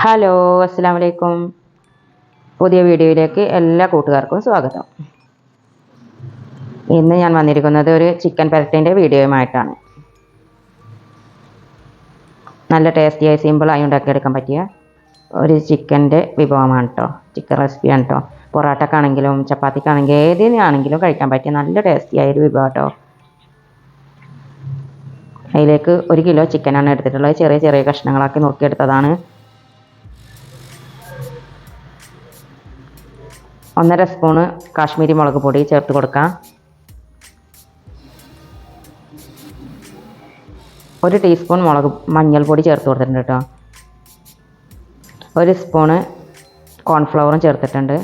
Hello അസ്സാം വലൈക്കും പുതിയ വീഡിയോയിലേക്ക് എല്ലാ കൂട്ടുകാർക്കും സ്വാഗതം. ഇന്ന് ഞാൻ വന്നിരിക്കുന്നത് ഒരു ചിക്കൻ പെരട്ടിന്റെ വീഡിയോയുമായിട്ടാണ്. നല്ല ടേസ്റ്റിയായി സിമ്പിളായി ഉണ്ടാക്കിയെടുക്കാൻ പറ്റിയ ഒരു ചിക്കന്റെ വിഭവമാണ് കേട്ടോ ചിക്കൻ റെസിപ്പിയാണ് കേട്ടോ പൊറോട്ടക്കാണെങ്കിലും ചപ്പാത്തിക്കാണെങ്കിലും ഏതിനാണെങ്കിലും കഴിക്കാൻ പറ്റിയ നല്ല ടേസ്റ്റിയായ ഒരു വിഭവം കേട്ടോ അതിലേക്ക് ഒരു കിലോ ചിക്കനാണ് എടുത്തിട്ടുള്ളത്. ചെറിയ ചെറിയ കഷ്ണങ്ങളാക്കി നുറുക്കിയെടുത്തതാണ് ഒന്നര സ്പൂണ് കാശ്മീരി മുളക് പൊടി ചേർത്ത് കൊടുക്കാം. ഒരു ടീസ്പൂൺ മുളക് മഞ്ഞൾപ്പൊടി ചേർത്ത് കൊടുത്തിട്ടുണ്ട് കേട്ടോ. ഒരു സ്പൂണ് കോൺഫ്ലവറും ചേർത്തിട്ടുണ്ട്.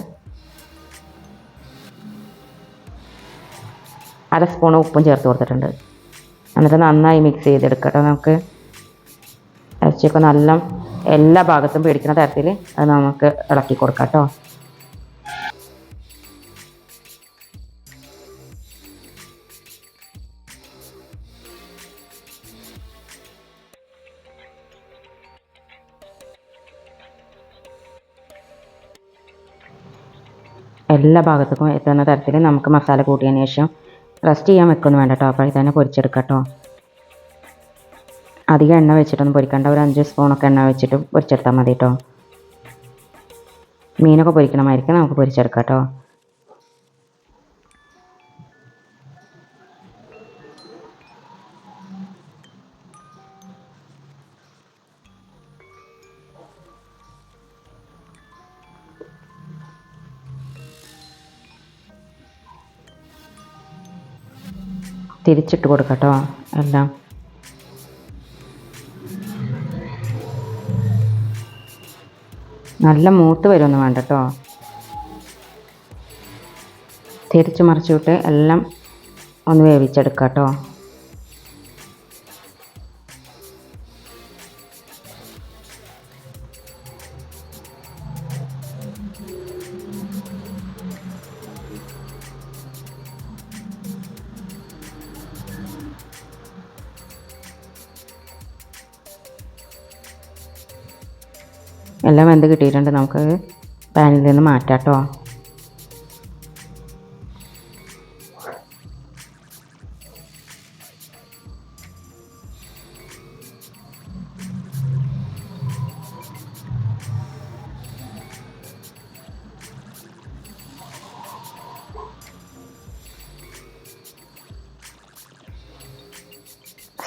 അര സ്പൂൺ ഉപ്പും ചേർത്ത് കൊടുത്തിട്ടുണ്ട്. എന്നിട്ട് നന്നായി മിക്സ് ചെയ്തെടുക്കട്ടോ നമുക്ക്. ഇറച്ചിയൊക്കെ നല്ല എല്ലാ ഭാഗത്തും പിടിക്കുന്ന തരത്തിൽ അത് നമുക്ക് ഇളക്കി കൊടുക്കാം കേട്ടോ. എല്ലാ ഭാഗത്തേക്കും എത്തുന്ന തരത്തിൽ നമുക്ക് മസാല കൂട്ടിയതിന് ശേഷം റെസ്റ്റ് ചെയ്യാൻ വെക്കൊന്നും വേണ്ട കേട്ടോ. അപ്പോൾ തന്നെ പൊരിച്ചെടുക്കാം കേട്ടോ. അധികം എണ്ണ വെച്ചിട്ടൊന്നും പൊരിക്കണ്ട. ഒരു അഞ്ച് സ്പൂണൊക്കെ എണ്ണ വെച്ചിട്ട് പൊരിച്ചെടുത്താൽ മതി കേട്ടോ. മീനൊക്കെ പൊരിക്കണമായിരിക്കും. നമുക്ക് പൊരിച്ചെടുക്കാം കേട്ടോ. തിരിച്ചിട്ട് കൊടുക്കട്ടോ കേട്ടോ എല്ലാം. നല്ല മൂത്ത് വരുമൊന്നും വേണ്ട കേട്ടോ തിരിച്ചു മറിച്ചു വിട്ട് എല്ലാം ഒന്ന് വേവിച്ചെടുക്കാം കേട്ടോ എല്ലാം വെന്ത് കിട്ടിയിട്ടുണ്ട്. നമുക്ക് പാനിൽ നിന്ന് മാറ്റാം കേട്ടോ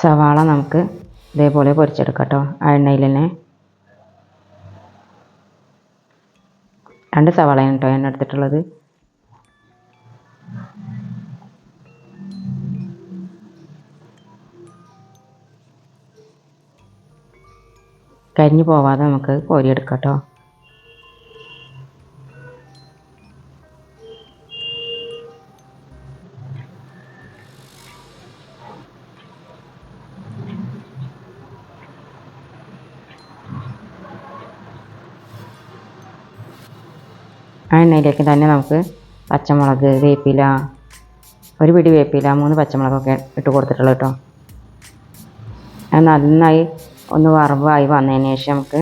സവാള നമുക്ക് ഇതേപോലെ പൊരിച്ചെടുക്കാം കേട്ടോ. എണ്ണയിൽ തന്നെ രണ്ട് സവാളയാണ് കേട്ടോ ഞാൻ എടുത്തിട്ടുള്ളത്. കരിഞ്ഞു പോവാതെ നമുക്ക് കോരിയെടുക്കാം കേട്ടോ ആ എണ്ണയിലേക്ക് തന്നെ നമുക്ക് പച്ചമുളക് വേപ്പില ഒരു പിടി വേപ്പില മൂന്ന് പച്ചമുളകൊക്കെ ഇട്ട് കൊടുത്തിട്ടുള്ളൂ കേട്ടോ. അത് നന്നായി ഒന്ന് വറവായി വന്നതിന് ശേഷം നമുക്ക്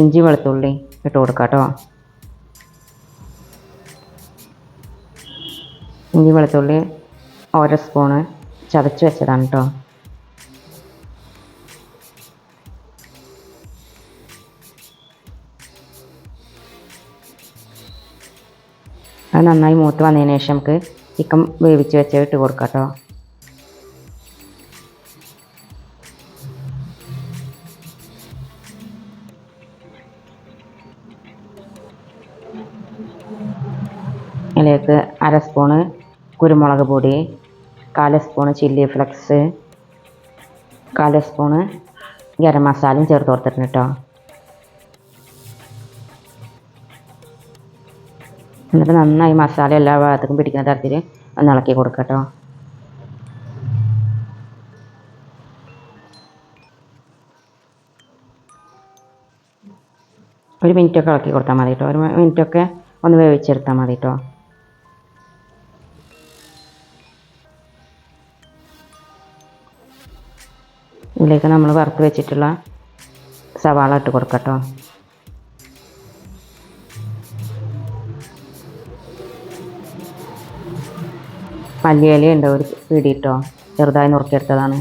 ഇഞ്ചി വെളുത്തുള്ളി ഇട്ട് കൊടുക്കാം കേട്ടോ. ഇഞ്ചി വെളുത്തുള്ളി ഓരോ സ്പൂണ് ചതച്ച് വെച്ചതാണ് കേട്ടോ. അത് നന്നായി മൂത്ത് വന്നതിന് ശേഷം നമുക്ക് ചിക്കൻ വേവിച്ച് വെച്ച് ഇട്ട് കൊടുക്കാം കേട്ടോ. അതിലേക്ക് അര സ്പൂണ് കുരുമുളക് പൊടി കാൽ സ്പൂണ് ചില്ലി ഫ്ലെക്സ് കാൽ സ്പൂണ് ഗരം മസാലയും ചേർത്ത് കൊടുത്തിട്ടുണ്ട് കേട്ടോ. എന്നിട്ട് നന്നായി മസാല എല്ലാ ഭാഗത്തേക്കും പിടിക്കുന്ന തരത്തിൽ ഒന്ന് ഇളക്കി കൊടുക്കുക കേട്ടോ ഒരു മിനിറ്റൊക്കെ ഇളക്കി കൊടുത്താൽ മതി കേട്ടോ ഒരു മിനിറ്റൊക്കെ ഒന്ന് വേവിച്ചെടുത്താൽ മതി കേട്ടോ ഇതിലേക്ക് നമ്മൾ വറുത്ത് വെച്ചിട്ടുള്ള സവാള ഇട്ട് കൊടുക്കട്ടോ. ഉണ്ട് ഒരു പിടിയിട്ടോ ചെറുതായി നുറുക്കിയെടുത്തതാണ്.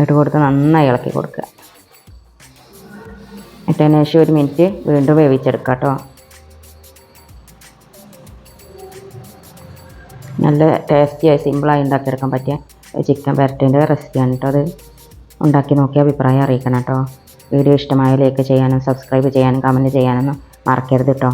ഇട്ട് കൊടുത്ത് നന്നായി ഇളക്കി കൊടുക്കുക. ഇട്ടതിന് ശേഷം ഒരു മിനിറ്റ് വീണ്ടും വേവിച്ചെടുക്കുക കേട്ടോ. നല്ല ടേസ്റ്റിയായി സിമ്പിളായി ഉണ്ടാക്കിയെടുക്കാൻ പറ്റിയ ചിക്കൻ പെരട്ടിന്റെ റെസിപ്പിയാണ് കേട്ടോ അത്. ഉണ്ടാക്കി നോക്കി അഭിപ്രായം അറിയിക്കണം കേട്ടോ. വീഡിയോ ഇഷ്ടമായ ലൈക്ക് ചെയ്യാനും സബ്സ്ക്രൈബ് ചെയ്യാനും കമന്റ് ചെയ്യാനൊന്നും മറക്കരുത് കേട്ടോ.